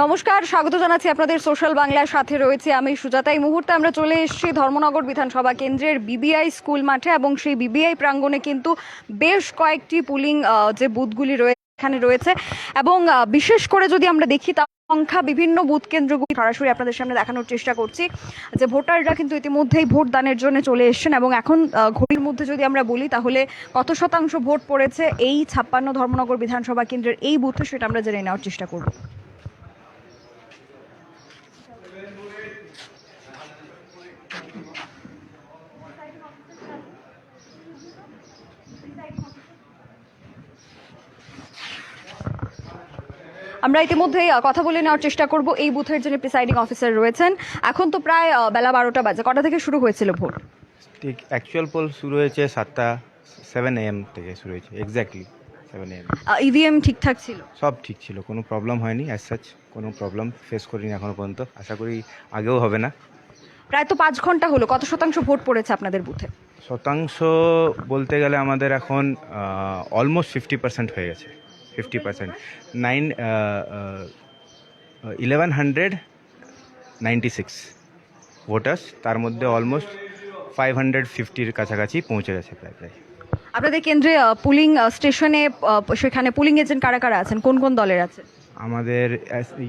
নমস্কার, স্বাগত জানাচ্ছি আপনাদের সোশ্যাল বাংলার সাথে রয়েছে আমি সুজাতা। এই মুহূর্তে আমরা চলে এসেছি ধর্মনগর বিধানসভা কেন্দ্রের বিবিআই স্কুল মাঠে এবং সেই বিবিআই প্রাঙ্গণে কিন্তু বেশ কয়েকটি পুলিং যে বুথগুলি রয়েছে এখানে রয়েছে এবং বিশেষ করে যদি আমরা দেখি তা সংখ্যা বিভিন্ন বুথ কেন্দ্রগুলি সরাসরি আপনাদের সামনে দেখানোর চেষ্টা করছি যে ভোটাররা কিন্তু ইতিমধ্যেই ভোট দানের জন্য চলে এসেছেন এবং এখন ঘড়ির মধ্যে যদি আমরা বলি তাহলে কত শতাংশ ভোট পড়েছে এই ছাপ্পান্ন ধর্মনগর বিধানসভা কেন্দ্রের এই বুথে সেটা আমরা জেনে নেওয়ার চেষ্টা করব। আমরা ইতিমধ্যেই কথা বলে নেওয়ার চেষ্টা করব। এই বুথের যিনি প্রিসাইডিং অফিসার রয়েছেন এখন তো প্রায় বেলা বারোটা বাজে। কটা থেকে শুরু হয়েছিল ভোট? ঠিক অ্যাকচুয়াল পোল শুরু হয়েছে সাতটা সেভেন এম থেকে শুরু হয়েছে এক্স্যাক্টলি সেভেন এম ইভিএম ঠিকঠাক ছিল? সব ঠিক ছিল কোনো প্রবলেম হয়নি অ্যাজ সাচ কোনো প্রবলেম ফেস করিনি এখনও পর্যন্ত। আশা করি আগেও হবে না। প্রায় তো পাঁচ ঘণ্টা হলো কত শতাংশ ভোট পড়েছে আপনাদের বুথে? শতাংশ বলতে গেলে আমাদের এখন অলমোস্ট ফিফটি পার্সেন্ট হয়ে গেছে। Fifty percent nine eleven hundred ninety six voters তার মধ্যে অলমোস্ট ফাইভ হান্ড্রেড ফিফটির কাছাকাছি পৌঁছে গেছে প্রায় প্রায়। আপনাদের কেন্দ্রে পুলিং স্টেশনে সেখানে পুলিং এজেন্ট কারা কারা আছেন? কোন কোন দলের আছে আমাদের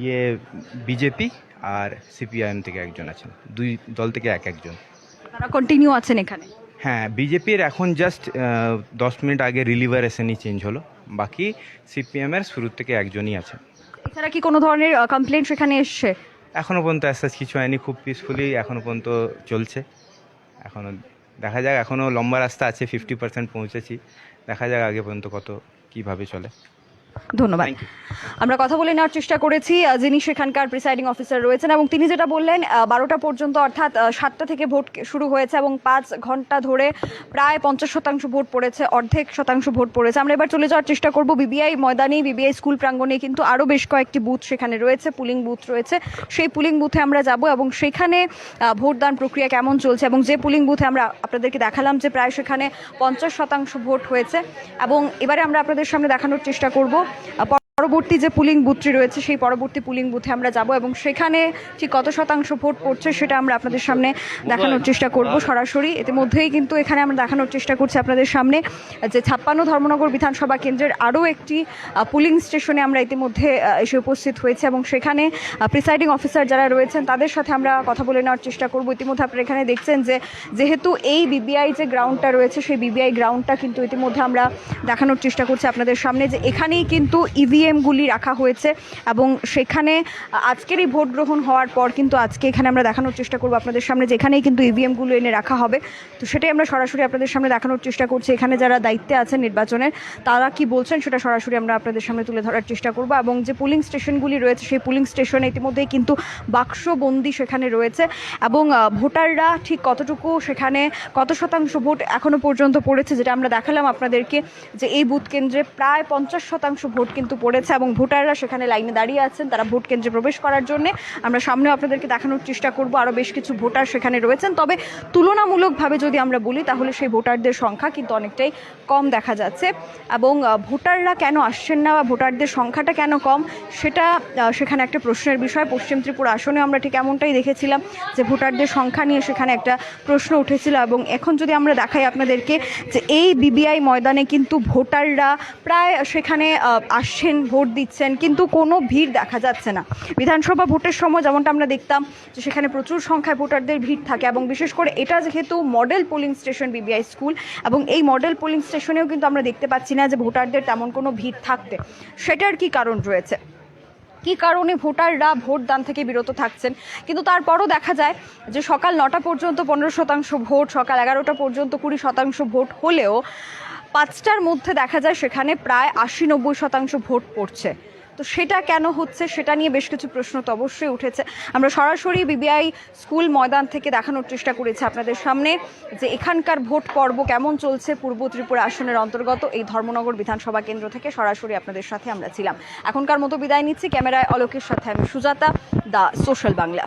ইয়ে বিজেপি আর সিপিআইএম থেকে একজন আছেন। দুই দল থেকে এক একজন। তারা কন্টিনিউ আছেন এখানে? হ্যাঁ বিজেপির এখন জাস্ট দশ মিনিট আগে রিলিভার এসেনি চেঞ্জ হলো। বাকি সিপিএমের শুরু থেকে একজনই আছে। এছাড়া কি কোনো ধরনের কমপ্লেন সেখানে এসছে? এখনও পর্যন্ত অ্যাসাজ কিছু হয়নি খুব পিসফুলি এখনও পর্যন্ত চলছে। এখনও দেখা যাক এখনও লম্বা রাস্তা আছে ফিফটি পার্সেন্ট পৌঁছেছি। দেখা যাক আগে পর্যন্ত কত কীভাবে চলে। ধন্যবাদ। আমরা কথা বলে নেওয়ার চেষ্টা করেছি যিনি সেখানকার প্রিসাইডিং অফিসার রয়েছেন এবং তিনি যেটা বললেন বারোটা পর্যন্ত অর্থাৎ সাতটা থেকে ভোট শুরু হয়েছে এবং পাঁচ ঘণ্টা ধরে প্রায় পঞ্চাশ শতাংশ ভোট পড়েছে অর্ধেক শতাংশ ভোট পড়েছে। আমরা এবার চলে যাওয়ার চেষ্টা করব বিবিআই ময়দানে। বিবিআই স্কুল প্রাঙ্গণে কিন্তু আরও বেশ কয়েকটি বুথ সেখানে রয়েছে পুলিং বুথ রয়েছে। সেই পুলিং বুথে আমরা যাব এবং সেখানে ভোটদান প্রক্রিয়া কেমন চলছে এবং যে পুলিং বুথে আমরা আপনাদেরকে দেখালাম যে প্রায় সেখানে পঞ্চাশ শতাংশ ভোট হয়েছে। এবং এবারে আমরা আপনাদের সামনে দেখানোর চেষ্টা করব। അപ്പോൾ পরবর্তী যে পুলিং বুথটি রয়েছে সেই পরবর্তী পুলিং বুথে আমরা যাব এবং সেখানে ঠিক কত শতাংশ ভোট পড়ছে সেটা আমরা আপনাদের সামনে দেখানোর চেষ্টা করব সরাসরি। ইতিমধ্যেই কিন্তু এখানে আমরা দেখানোর চেষ্টা করছি আপনাদের সামনে যে ছাপ্পান্ন ধর্মনগর বিধানসভা কেন্দ্রের আরও একটি পুলিং স্টেশনে আমরা ইতিমধ্যে এসে উপস্থিত হয়েছে এবং সেখানে প্রিসাইডিং অফিসার যারা রয়েছেন তাদের সাথে আমরা কথা বলে নেওয়ার চেষ্টা করব। ইতিমধ্যে আপনারা এখানে দেখছেন যে যেহেতু এই বিবিআই যে গ্রাউন্ডটা রয়েছে সেই বিবিআই গ্রাউন্ডটা কিন্তু ইতিমধ্যে আমরা দেখানোর চেষ্টা করছি আপনাদের সামনে যে এখানেই কিন্তু ইভিএমগুলি রাখা হয়েছে এবং সেখানে আজকের এই ভোট গ্রহণ হওয়ার পর কিন্তু আজকে এখানে আমরা দেখানোর চেষ্টা করব আপনাদের সামনে, যেখানেই কিন্তু ইভিএমগুলো এনে রাখা হবে। তো সেটাই আমরা সরাসরি আপনাদের সামনে দেখানোর চেষ্টা করছি। এখানে যারা দায়িত্বে আছেন নির্বাচনের, তারা কি বলছেন সেটা সরাসরি আমরা আপনাদের সামনে তুলে ধরার চেষ্টা করব। এবং যে পুলিং স্টেশনগুলি রয়েছে, সেই পুলিং স্টেশনে ইতিমধ্যেই কিন্তু বাক্সবন্দি সেখানে রয়েছে এবং ভোটাররা ঠিক কতটুকু সেখানে কত শতাংশ ভোট এখনও পর্যন্ত পড়েছে, যেটা আমরা দেখালাম আপনাদেরকে, যে এই বুথ কেন্দ্রে প্রায় পঞ্চাশ শতাংশ ভোট কিন্তু পড়েছে। এবং ভোটাররা সেখানে লাইনে দাঁড়িয়ে আছেন, তারা ভোট কেন্দ্রে প্রবেশ করার জন্য। আমরা সামনেও আপনাদেরকে দেখানোর চেষ্টা করব আরও বেশ কিছু ভোটার সেখানে রয়েছেন। তবে তুলনামূলকভাবে যদি আমরা বলি, তাহলে সেই ভোটারদের সংখ্যা কিন্তু অনেকটাই কম দেখা যাচ্ছে। এবং ভোটাররা কেন আসছেন না বা ভোটারদের সংখ্যাটা কেন কম, সেটা সেখানে একটা প্রশ্নের বিষয়। পশ্চিম ত্রিপুরা আসনে আমরা ঠিক এমনটাই দেখেছিলাম যে ভোটারদের সংখ্যা নিয়ে সেখানে একটা প্রশ্ন উঠেছিল। এবং এখন যদি আমরা দেখাই আপনাদেরকে যে এই বিবিআই ময়দানে কিন্তু ভোটাররা প্রায় সেখানে আসছেন আসছেন ভোট দিচ্ছেন, কিন্তু কোনো ভিড় দেখা যাচ্ছে না। বিধানসভা ভোটের সময় যেমনটা আমরা দেখতাম, যে সেখানে প্রচুর সংখ্যায় ভোটারদের ভিড় থাকে এবং বিশেষ করে এটা যেহেতু model polling station BBI school এবং এই মডেল পোলিং স্টেশনেও কিন্তু আমরা দেখতে পাচ্ছি না যে ভোটারদের তেমন কোনো ভিড় থাকতে। সেটার কি কারণ রয়েছে? কী কারণে ভোটাররা ভোট দান থেকে বিরত থাকছেন? কিন্তু তারপরও দেখা যায় যে সকাল নটা পর্যন্ত পনেরো শতাংশ ভোট, সকাল এগারোটা পর্যন্ত কুড়ি শতাংশ ভোট হলেও পাঁচটার মধ্যে দেখা যায় সেখানে প্রায় আশি নব্বই শতাংশ ভোট পড়ছে। তো সেটা কেন হচ্ছে সেটা নিয়ে বেশ কিছু প্রশ্ন তো অবশ্যই উঠেছে। আমরা সরাসরি বিবিআই স্কুল ময়দান থেকে দেখানোর চেষ্টা করেছি আপনাদের সামনে যে এখানকার ভোট পর্ব কেমন চলছে পূর্ব ত্রিপুরা আসনের অন্তর্গত এই ধর্মনগর বিধানসভা কেন্দ্র থেকে সরাসরি আপনাদের সাথে আমরা ছিলাম। এখনকার মতো বিদায় নিচ্ছি। ক্যামেরায় অলোকের সাথে আমি সুজাতা, দা সোশ্যাল বাংলা।